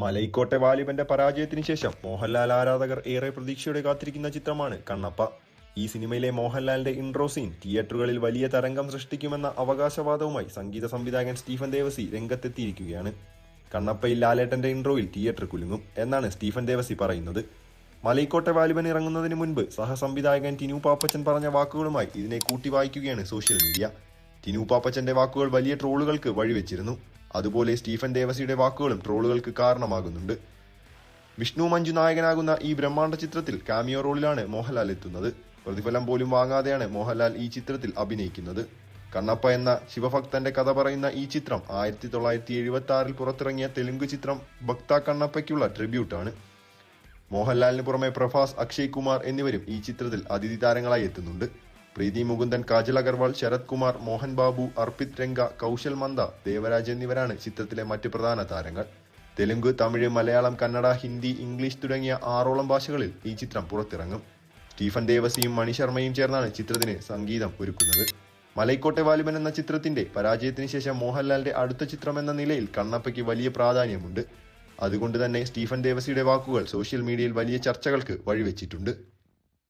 മലൈക്കോട്ടെ വാലിബന്റെ പരാജയത്തിന് ശേഷം മോഹൻലാൽ ആരാധകർ ഏറെ പ്രതീക്ഷയോടെ കാത്തിരിക്കുന്ന ചിത്രമാണ് കണ്ണപ്പ. ഈ സിനിമയിലെ മോഹൻലാലിന്റെ ഇൻട്രോ സീൻ തിയേറ്ററുകളിൽ വലിയ തരംഗം സൃഷ്ടിക്കുമെന്ന അവകാശവാദവുമായി സംഗീത സംവിധായകൻ സ്റ്റീഫൻ ദേവസി രംഗത്തെത്തിയിരിക്കുകയാണ്. കണ്ണപ്പയിൽ ലാലേട്ടന്റെ ഇൻട്രോയിൽ തിയേറ്റർ കുലുങ്ങും എന്നാണ് സ്റ്റീഫൻ ദേവസി പറയുന്നത്. മലൈക്കോട്ടെ വാലിബൻ ഇറങ്ങുന്നതിന് മുൻപ് സഹസംവിധായകൻ ടിനു പാപ്പച്ചൻ പറഞ്ഞ വാക്കുകളുമായി ഇതിനെ കൂട്ടി വായിക്കുകയാണ് സോഷ്യൽ മീഡിയ. ടിനു പാപ്പച്ചന്റെ വാക്കുകൾ വലിയ ട്രോളുകൾക്ക് വഴിവെച്ചിരുന്നു. അതുപോലെ സ്റ്റീഫൻ ദേവസിയുടെ വാക്കുകളും ട്രോളുകൾക്ക് കാരണമാകുന്നുണ്ട്. വിഷ്ണു മഞ്ജു നായകനാകുന്ന ഈ ബ്രഹ്മാണ്ഡ ചിത്രത്തിൽ കാമിയോ റോളിലാണ് മോഹൻലാൽ എത്തുന്നത്. പ്രതിഫലം പോലും വാങ്ങാതെയാണ് മോഹൻലാൽ ഈ ചിത്രത്തിൽ അഭിനയിക്കുന്നത്. കണ്ണപ്പ എന്ന ശിവഭക്തന്റെ കഥ പറയുന്ന ഈ ചിത്രം ആയിരത്തി തൊള്ളായിരത്തി എഴുപത്തി ആറിൽ പുറത്തിറങ്ങിയ തെലുങ്ക് ചിത്രം ഭക്ത കണ്ണപ്പയ്ക്കുള്ള ട്രിബ്യൂട്ടാണ്. മോഹൻലാലിന് പുറമെ പ്രഭാസ് അക്ഷയ് കുമാർ എന്നിവരും ഈ ചിത്രത്തിൽ അതിഥി താരങ്ങളായി എത്തുന്നുണ്ട്. പ്രീതി മുകുന്ദൻ കാജൽ അഗർവാൾ ശരത് കുമാർ മോഹൻ ബാബു അർപ്പിത് രംഗ കൗശൽ മന്ദ ദേവരാജ് എന്നിവരാണ് ചിത്രത്തിലെ മറ്റ് പ്രധാന താരങ്ങൾ. തെലുങ്ക് തമിഴ് മലയാളം കന്നഡ ഹിന്ദി ഇംഗ്ലീഷ് തുടങ്ങിയ ആറോളം ഭാഷകളിൽ ഈ ചിത്രം പുറത്തിറങ്ങും. സ്റ്റീഫൻ ദേവസിയും മണി ശർമ്മയും ചേർന്നാണ് ചിത്രത്തിന് സംഗീതം ഒരുക്കുന്നത്. മലൈക്കോട്ടെ വാലിബൻ എന്ന ചിത്രത്തിന്റെ പരാജയത്തിന് ശേഷം മോഹൻലാലിന്റെ അടുത്ത ചിത്രം എന്ന നിലയിൽ കണ്ണപ്പയ്ക്ക് വലിയ പ്രാധാന്യമുണ്ട്. അതുകൊണ്ട് തന്നെ സ്റ്റീഫൻ ദേവസിയുടെ വാക്കുകൾ സോഷ്യൽ മീഡിയയിൽ വലിയ ചർച്ചകൾക്ക് വഴിവെച്ചിട്ടുണ്ട്.